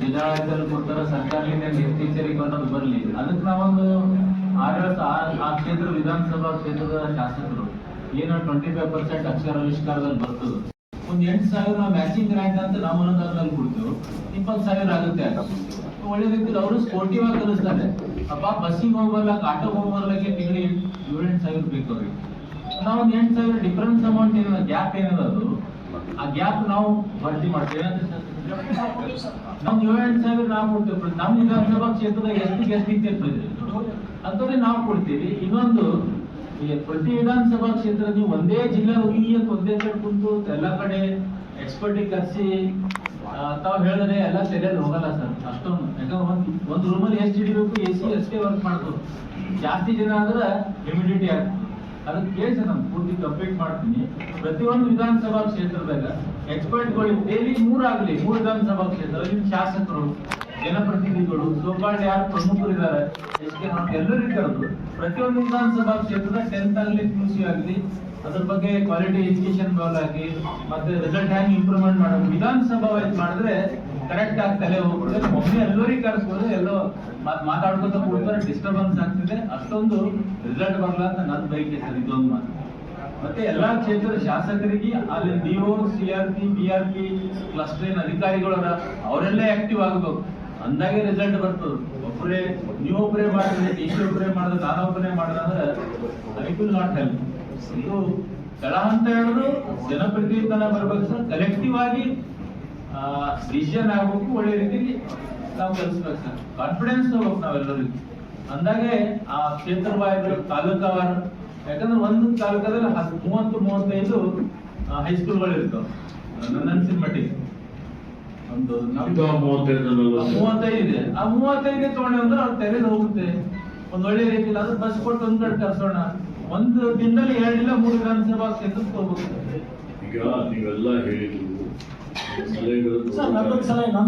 ಜಿಲ್ಲಾಡಳಿತದ ಕೊಡ್ತಾರ ಸರ್ಕಾರದಿಂದ ಇತ್ತೀಚೆಗೆ ಒಂದೊಂದು ಬರಲಿ. ಅದಕ್ಕೆ ನಾವೊಂದು ಆಡಳಿತ ಆ ಕ್ಷೇತ್ರ ವಿಧಾನಸಭಾ ಕ್ಷೇತ್ರದ ಶಾಸಕರು. ಏನೋ ಟ್ವೆಂಟಿ ಫೈವ್ ಪರ್ಸೆಂಟ್ ಅಕ್ಷರ ಆವಿಷ್ಕಾರದಲ್ಲಿ ಬರ್ತದೆ. ಒಂದು ಎಂಟು ಸಾವಿರ ಮ್ಯಾಚಿಂಗ್ ಗ್ರಾಂಟ್ ಅಂತ ನಾವು ಅನುದಾನದಲ್ಲಿ ಕೊಡ್ತೇವೆ ಇಪ್ಪತ್ತು ಸಾವಿರ ಆಗುತ್ತೆ. ಒಳ್ಳೆ ರೀತಿಯಲ್ಲಿ ಅವರು ಸ್ಪೋರ್ಟಿವ್ ಆಗಿ ಕಲಿಸ್ತಾರೆ. ಅಪ್ಪ ಬಸ್ಸಿಗೆ ಹೋಗಿ ಆಟೋ ಹೋಗಿ ಬರ್ಲಾಕೆ ತಿಂಗಳಿಗೆ ಏಳು ಸಾವಿರ ಬೇಕು ಅವ್ರಿಗೆ. ನಾವು ಒಂದು ಎಂಟು ಸಾವಿರ ಡಿಫ್ರೆನ್ಸ್ ಅಮೌಂಟ್ ಏನಿದೆ ಗ್ಯಾಪ್ ಏನದ ಅದು. ಆ ಗ್ಯಾಪ್ ನಾವು ಭರ್ತಿ ಮಾಡ್ತೇವೆ? ನಮ್ ಏಳೆಂಟು ಸಾವಿರ ನಾವು ಕೊಡ್ತೇವೆ ನಮ್ ವಿಧಾನಸಭಾ ಕ್ಷೇತ್ರದಾಗ ಎಷ್ಟು ಗೆಸ್ಟ್ ಇರ್ತದೆ ಅಂತಂದ್ರೆ ನಾವು ಕೊಡ್ತೀವಿ. ಇನ್ನೊಂದು ಪ್ರತಿ ವಿಧಾನಸಭಾ ಕ್ಷೇತ್ರ ನೀವು ಒಂದೇ ಜಿಲ್ಲಾ ಹೋಗಿ ಅಂತ ಒಂದೇ ಕಡೆ ಕುಂತು ಎಲ್ಲ ಕಡೆ ಎಕ್ಸ್ಪರ್ಟಿಗೆ ಕರೆಸಿ ತಾವ್ ಹೇಳಿದ್ರೆ ಎಲ್ಲ ಸರಿಯಾಗಿ ಹೋಗಲ್ಲ ಸರ್, ಅಷ್ಟೊಂದು. ಯಾಕಂದ್ರೆ ಒಂದ್ ಒಂದ್ ರೂಮಲ್ಲಿ ಎಷ್ಟು ಹಿಡಿಬೇಕು ಎ ಸಿ ಅಷ್ಟೇ ವರ್ಕ್ ಮಾಡ್ಬೋದು. ಜಾಸ್ತಿ ಜನ ಆದ್ರೆ ಇಮಿಡಿಯೇಟಿ ಆಗ್ತದೆ ಅದಕ್ಕೆ ಕೇಸ್ ನಾನು ಪೂರ್ತಿ ಕಂಪ್ಲೀಟ್ ಮಾಡ್ತೀನಿ. ಪ್ರತಿಯೊಂದು ವಿಧಾನಸಭಾ ಕ್ಷೇತ್ರದಾಗ ಎಕ್ಸ್ಪರ್ಟ್ಗಳು ಡೈಲಿ ಮೂರಾಗ್ಲಿ, ಮೂರು ವಿಧಾನಸಭಾ ಕ್ಷೇತ್ರ ನಿಮ್ ಶಾಸಕರು, ಜನಪ್ರತಿನಿಧಿಗಳು ಸೋಕಾಲ್ಡ್ ಯಾರು ಪ್ರಮುಖರು ಇದ್ದಾರೆ ಎಸ್ ಕೆ ನಾವು ಎಲ್ಲರೂ ಕರೆದು ಪ್ರತಿಯೊಂದು ವಿಧಾನಸಭಾ ಕ್ಷೇತ್ರದ ಟೆಂತ್ ಆಗಲಿ ಪಿ ಸಿ ಆಗಲಿ, ಅದ್ರ ಬಗ್ಗೆ ಕ್ವಾಲಿಟಿ ಎಜುಕೇಶನ್ ಆಗಿ ಮತ್ತೆ ರಿಸಲ್ಟ್ ಹ್ಯಾಂಗ್ ಇಂಪ್ರೂವ್ಮೆಂಟ್ ಮಾಡೋದು ವಿಧಾನಸಭಾ ಮಾಡಿದ್ರೆ ಕರೆಕ್ಟ್ ಆಗಿ ತಲೆ ಹೋಗ್ಬಿಡುತ್ತೆ. ಎಲ್ಲರಿಗೆ ಕರೆಸ್ಬೋದು ಎಲ್ಲೋ ಮತ್ ಮಾತಾಡ್ಕೊತ ಕೂಡ್ತಾರೆ ಡಿಸ್ಟರ್ಬೆನ್ಸ್ ಆಗ್ತಿದೆ. ಅಷ್ಟೊಂದು ರಿಸಲ್ಟ್ ಬರಲ್ಲ ಅಂತ ನನ್ನ ಬೈಕ್ ಸರ್, ಇದೊಂದು ಮಾತು ಮತ್ತೆ ಎಲ್ಲಾ ಕ್ಷೇತ್ರದ ಶಾಸಕರಿಗೆ ಅಲ್ಲಿ DO C R P B R P cluster ಅಧಿಕಾರಿಗಳ ಅವರೆಲ್ಲೇ ಆಕ್ಟಿವ್ ಆಗಬೇಕು. ಅಂದಾಗೆ ರಿಸಲ್ಟ್ ಬರ್ತದೆ ಒಬ್ಬರೇ ನೀವು ಒಬ್ಬರೇ ಮಾಡಿದ್ರೆ ಡಿ ಒಬ್ಬರೇ ಮಾಡಿದ್ರೆ, ನಾನು ಒಬ್ಬರೇ ಮಾಡಿದ್ರೆ ಐ ವಿಲ್ ನಾಟ್ ಹೆಲ್ಪ್ ಇದು ಸ್ಥಳ ಅಂತ ಹೇಳಿದ್ರು ಜನಪ್ರತಿನಿಧಿತನ ಬರ್ಬೇಕು ಸರ್. ಕಲೆಕ್ಟಿವ್ ಆಗಿ ಡಿಸಿಷನ್ ಆಗ್ಬೇಕು ಒಳ್ಳೆ ರೀತಿಯಲ್ಲಿ ನಾವು ಕಲಿಸ್ಬೇಕು ಸರ್. ಕಾನ್ಫಿಡೆನ್ಸ್ ತಗೋಬೇಕು ನಾವೆಲ್ಲರಿಗೂ ಅಂದಾಗೆ ಆ ಕ್ಷೇತ್ರವಾರು ತಾಲೂಕವಾರ ಯಾಕಂದ್ರೆ ಒಂದು ತಾಲೂಕದಲ್ಲಿ ಹತ್ತು ಮೂವತ್ತು ಮೂವತ್ತೈದು ಹೈಸ್ಕೂಲ್ಗಳು ಇರ್ತಾವ. ನನ್ನ ಅನ್ಸಿದ ಮಟ್ಟಿಗೆ. ಒಂದು ನಮ್ದು ಮೂವತ್ತೈದು ಇದೆ. ಆ ಮೂವತ್ತೈದು ತಗೊಂಡು ಅಂದ್ರೆ ಅವ್ರು ತೆರೆದು ಹೋಗುತ್ತೆ. ಒಂದ್ ಒಳ್ಳೆ ರೀತಿಯಲ್ಲಿ ಅದು ಬಸ್ ಕೊಟ್ಟು ಒಂದ್ ಕಡೆ ಕರ್ಸೋಣ. ಒಂದು ದಿನದಲ್ಲಿ ಎರಡಿಲ್ಲ ಮೂರು ವಿಧಾನಸಭಾ ಕ್ಷೇತ್ರ ಹೋಗುತ್ತೆ ಈಗ ನೀವೆಲ್ಲ ಹೇಳಿದ್ರು それが。